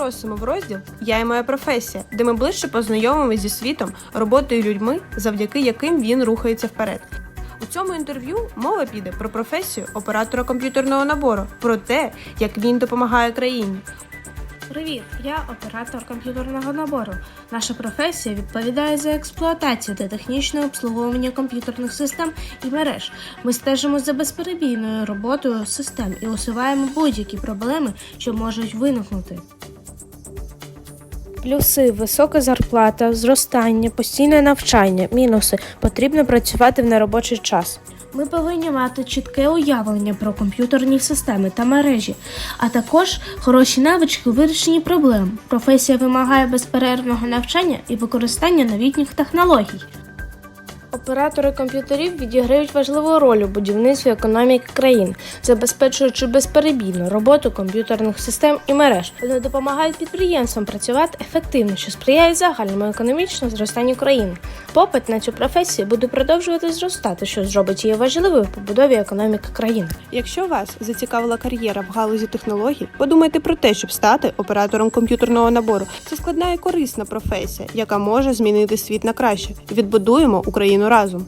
Просимо в розділ Я і моя професія, де ми ближче познайомимося зі світом, роботою людьми, завдяки яким він рухається вперед. У цьому інтерв'ю мова піде про професію оператора комп'ютерного набору, про те, як він допомагає країні. Привіт, я оператор комп'ютерного набору. Наша професія відповідає за експлуатацію та технічне обслуговування комп'ютерних систем і мереж. Ми стежимо за безперебійною роботою систем і усуваємо будь-які проблеми, що можуть виникнути. Плюси, висока зарплата, зростання, постійне навчання, мінуси. Потрібно працювати в неробочий час. Ми повинні мати чітке уявлення про комп'ютерні системи та мережі, а також хороші навички у вирішенні проблем. Професія вимагає безперервного навчання і використання новітніх технологій. Оператори комп'ютерів відіграють важливу роль у будівництві економіки країн, забезпечуючи безперебійну роботу комп'ютерних систем і мереж. Вони допомагають підприємствам працювати ефективно, що сприяє загальному економічному зростанню країни. Попит на цю професію буде продовжувати зростати, що зробить її важливою в побудові економіки країни. Якщо вас зацікавила кар'єра в галузі технологій, подумайте про те, щоб стати оператором комп'ютерного набору. Це складна і корисна професія, яка може змінити світ на краще. Відбудуємо Україну razum.